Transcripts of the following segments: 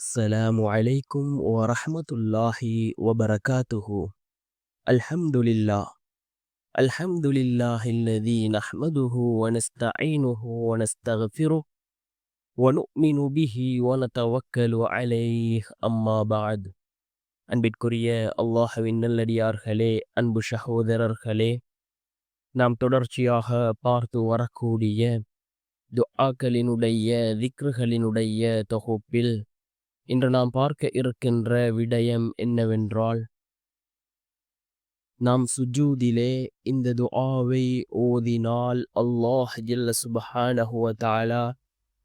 السلام عليكم ورحمة الله وبركاته الحمد لله الحمد لله الذي نحمده ونستعينه ونستغفره ونؤمن به ونتوكل عليه أما بعد அன்பிற்குரிய அல்லாஹவின் நல்லடியார்களே அன்பு சகோதரர்களே நாம் தொடர்ச்சியாக பார்த்து வரக்கூடிய துஆக்களினுடைய திக்ருகளினுடைய தொகுப்பில் இன்று நாம் பார்க்க இருக்கின்ற விடயம் என்னவென்றால் நாம் சுஜூதிலே இந்த துஆவை ஓதினால் அல்லாஹ் ஜில்ல சுபஹானஹு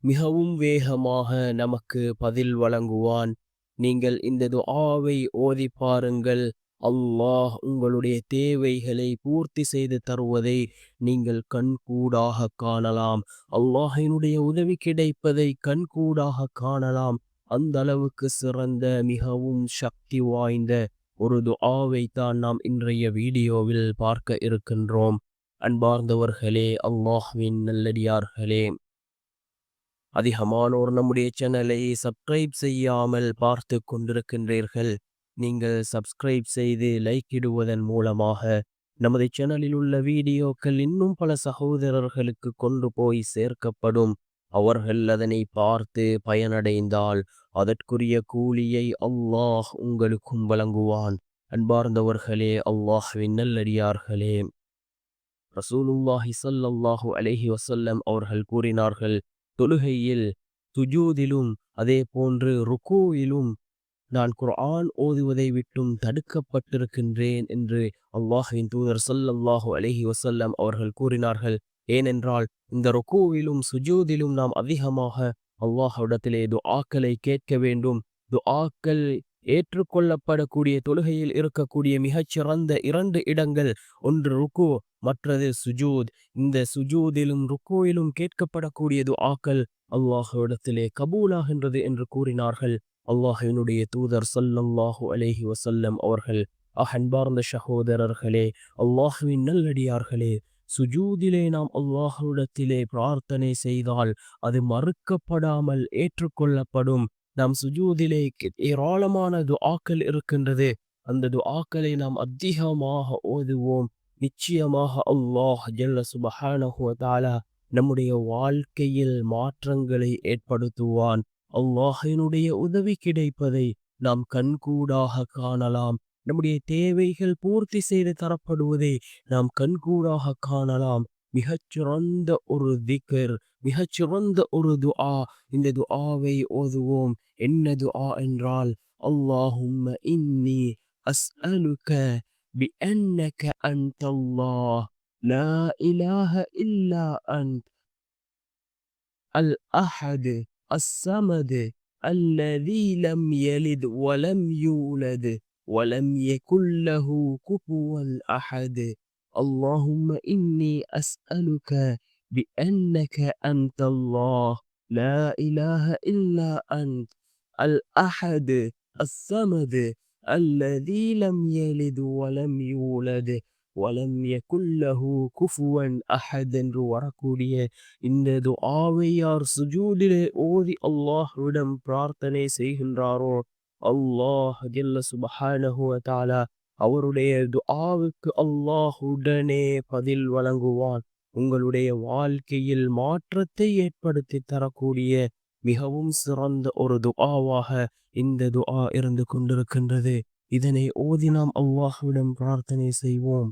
மிகவும் வேகமாக நமக்கு பதில் வழங்குவான். நீங்கள் இந்த துஆவை ஓதி பாருங்கள். அல்லாஹ் உங்களுடைய தேவைகளை பூர்த்தி செய்து தருவதை நீங்கள் கண்கூடாக காணலாம். அல்லாஹினுடைய உதவி கிடைப்பதை கண்கூடாக காணலாம். அந்த அளவுக்கு சிறந்த மிகவும் சக்தி வாய்ந்த ஒரு துஆவை தான் நாம் இன்றைய வீடியோவில் பார்க்க இருக்கின்றோம். அன்பார்ந்தவர்களே அல்லாஹ்வின் நல்லடியார்களே. அதிகமானோர் நம்முடைய சேனலை சப்ஸ்கிரைப் செய்யாமல் பார்த்து கொண்டிருக்கின்றீர்கள். நீங்கள் சப்ஸ்கிரைப் செய்து லைக் இடுவதன் மூலமாக நமது சேனலில் உள்ள வீடியோக்கள் இன்னும் பல சகோதரர்களுக்கு கொண்டு போய் சேர்க்கப்படும். அவர்கள் அதனை பார்த்து பயனடைந்தால் அதற்குரிய கூலியை அல்லாஹ் உங்களுக்கும் வழங்குவான். அன்பார்ந்தவர்களே அல்லாஹ்வின் நல்லடியார்களே. ரசூலுல்லாஹி சல்லாஹு அலைஹி வசல்லம் அவர்கள் கூறினார்கள் தொழுகையில் சுஜூதிலும் அதே போன்று ருக்கூவிலும் நான் குர்ஆன் ஓதுவதை விட்டும் தடுக்கப்பட்டிருக்கின்றேன் என்று அல்லாஹுவின் தூதர் ஸல்லல்லாஹு அலைஹி வசல்லம் அவர்கள் கூறினார்கள். ஏனென்றால் இந்த ருக்கூவிலும் சுஜூதிலும் நாம் அதிகமாக அல்லாஹ்விடத்திலே துஆக்களை கேட்க வேண்டும். துஆக்கள் ஏற்றுக்கொள்ளப்படக்கூடிய தொழுகையில் இருக்கக்கூடிய மிகச்சிறந்த இரண்டு இடங்கள். ஒன்று ருக்கு மற்றது சுஜூத். இந்த சுஜூதிலும் ருக்குவிலும் கேட்கப்படக்கூடிய துஆக்கள் அல்லாஹவிடத்திலே கபூலாகின்றது என்று கூறினார்கள். அல்லாஹினுடைய தூதர் சல்லல்லாஹு அலேஹி வசல்லம் அவர்கள் அஹன்பார்ந்த சகோதரர்களே அல்லாஹுவின் நல்லடியார்களே சுஜூதிலே நாம் அல்லாஹுடத்திலே பிரார்த்தனை செய்தால் அது மறுக்கப்படாமல் ஏற்றுக்கொள்ளப்படும். நாம் சுஜூதிலே ஏராளமான துஆக்கள் இருக்கின்றது. அந்த துஆக்களை நாம் அதிகமாக ஓதுவோம். நிச்சயமாக அல்லாஹ் ஜல்ல சுபஹானஹுவதாலா நம்முடைய வாழ்க்கையில் மாற்றங்களை ஏற்படுத்துவான். அல்லாஹினுடைய உதவி கிடைப்பதை நாம் கண்கூடாக காணலாம். நம்முடைய தேவைகள் பூர்த்தி செய்து தரப்படுவதை நாம் கண்கூடாக காணலாம் மிகச்சிறந்த ஒரு திக்கர் மிகச்சிறந்த ஒரு துஆ இந்த துஆவை ஓதுவோம் என்ன துஆ என்றால் அல்லாஹும்ம இன்னி அஸ்அலுக بأنك أنت الله لا إله إلا أنت الأحد الصمد الذي لم يلد ولم يولد ولم يكن له كفوا أحد اللهم إني أسألك بأنك أنت الله لا إله إلا أنت الأحد الصمد الذي لم يلد ولم يولد வலம் யகுல்லஹு குஃபுவன் அஹத் என்று வரக்கூடிய இந்த துஆவை யார் சுஜூதிலே ஓதி அல்லாஹ்விடம் பிரார்த்தனை செய்கின்றாரோ அல்லாஹ் ஜல்ல சுபஹானஹு தஆலா அவருடைய துஆவுக்கு அல்லாஹ் உடனே பதில் வழங்குவான். உங்களுடைய வாழ்க்கையில் மாற்றத்தை ஏற்படுத்தி தரக்கூடிய மிகவும் சிறந்த ஒரு துஆவாக இந்த துஆ இருந்து கொண்டிருக்கின்றது. இதனை ஓதி நாம் அல்லாஹ்விடம் பிரார்த்தனை செய்வோம்.